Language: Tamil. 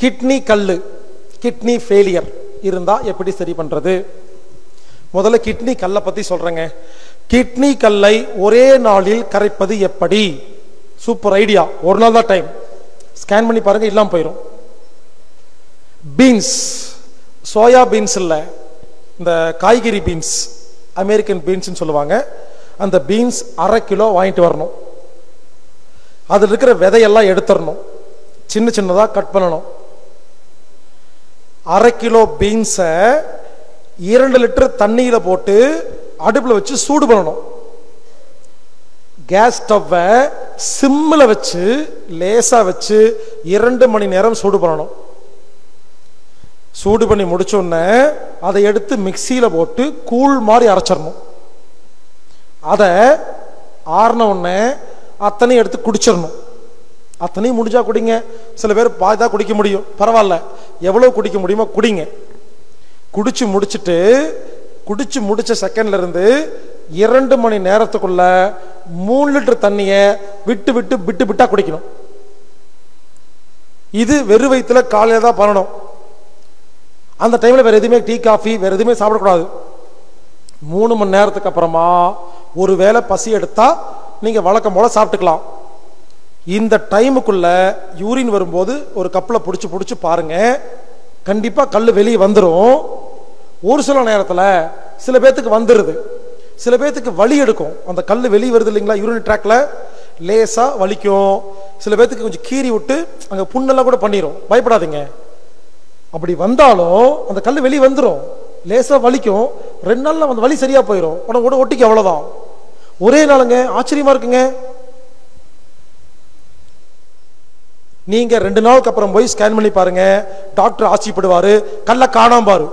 கிட்னி கல் கிட்னி ஃபெயிலியர் இருந்தால் எப்படி சரி பண்ணுறது முதல்ல கிட்னி கல்லை பற்றி சொல்கிறேங்க கிட்னி கல்லை ஒரே நாளில் கரைப்பது எப்படி? Super idea. ஒரு நாள் தான் டைம் ஸ்கேன் பண்ணி பாருங்கள் இல்லாமல் போயிடும் பீன்ஸ் சோயா பீன்ஸ் இல்லை. இந்த காய்கறி பீன்ஸ் அமெரிக்கன் பீன்ஸ்னு சொல்லுவாங்க. அந்த பீன்ஸ் அரை கிலோ வாங்கிட்டு வரணும். அதில் இருக்கிற விதையெல்லாம் எடுத்துடணும். சின்ன சின்னதாக கட் பண்ணணும். அரை கிலோ பீன்ஸை இரண்டு லிட்டர் தண்ணியில் போட்டு அடுப்பில் வச்சு சூடு பண்ணணும். கேஸ் ஸ்டவ்வை சிம்மில் வச்சு லேசாக வச்சு இரண்டு மணி நேரம் சூடு பண்ணணும். சூடு பண்ணி முடிச்சோடனே அதை எடுத்து மிக்சியில் போட்டு கூழ் மாதிரி அரைச்சிடணும். அதை ஆறின உடனே அத்தனையும் எடுத்து குடிச்சிடணும். அத்தனையும் முடிஞ்சா குடிங்க. சில பேர் பாதி தான் குடிக்க முடியும். பரவாயில்ல. எவ்வளவு குடிக்க முடியுமோ குடிங்க. குடிச்சு முடிச்சுட்டு குடிச்சு முடிச்ச செகண்ட்ல இருந்து இரண்டு மணி நேரத்துக்குள்ள மூணு லிட்டர் தண்ணிய விட்டு விட்டு விட்டு விட்டா குடிக்கணும். இது வெறு வயிற்றுல காலையில தான் பண்ணணும். அந்த டைம்ல வேற எதுவுமே டீ காஃபி வேற எதுவுமே சாப்பிடக்கூடாது. மூணு மணி நேரத்துக்கு அப்புறமா ஒரு வேளை பசி எடுத்தா நீங்க வழக்கம் போல சாப்பிட்டுக்கலாம். இந்த டைமுக்குள்ள யூரின் வரும்போது ஒரு கப்பில் பிடிச்சி பிடிச்சி பாருங்க. கண்டிப்பா கல் வெளியே வந்துடும் ஒரு சில நேரத்தில் சில பேர்த்துக்கு வந்துடுது சில பேர்த்துக்கு வலி எடுக்கும். அந்த கல் வெளியே வருது இல்லைங்களா யூரின் ட்ராக்ல லேசா வலிக்கும். சில பேர்த்துக்கு கொஞ்சம் கீறி விட்டு அங்க புண்ணெல்லாம் கூட பண்ணிரும். பயப்படாதீங்க. அப்படி வந்தாலும் அந்த கல் வெளியே வந்துடும் லேசா வலிக்கும். ரெண்டு நாள்ல அந்த வலி சரியா போயிடும் உடனே கூட ஒட்டிக்கு அவ்வளவுதான். ஒரே நாளுங்க ஆச்சரியமா இருக்குங்க. நீங்க ரெண்டு நாளுக்கு அப்புறம் போய் ஸ்கேன் பண்ணி பாருங்க. டாக்டர் ஆசைப்படுவாரு கல்ல காணாம பாரு.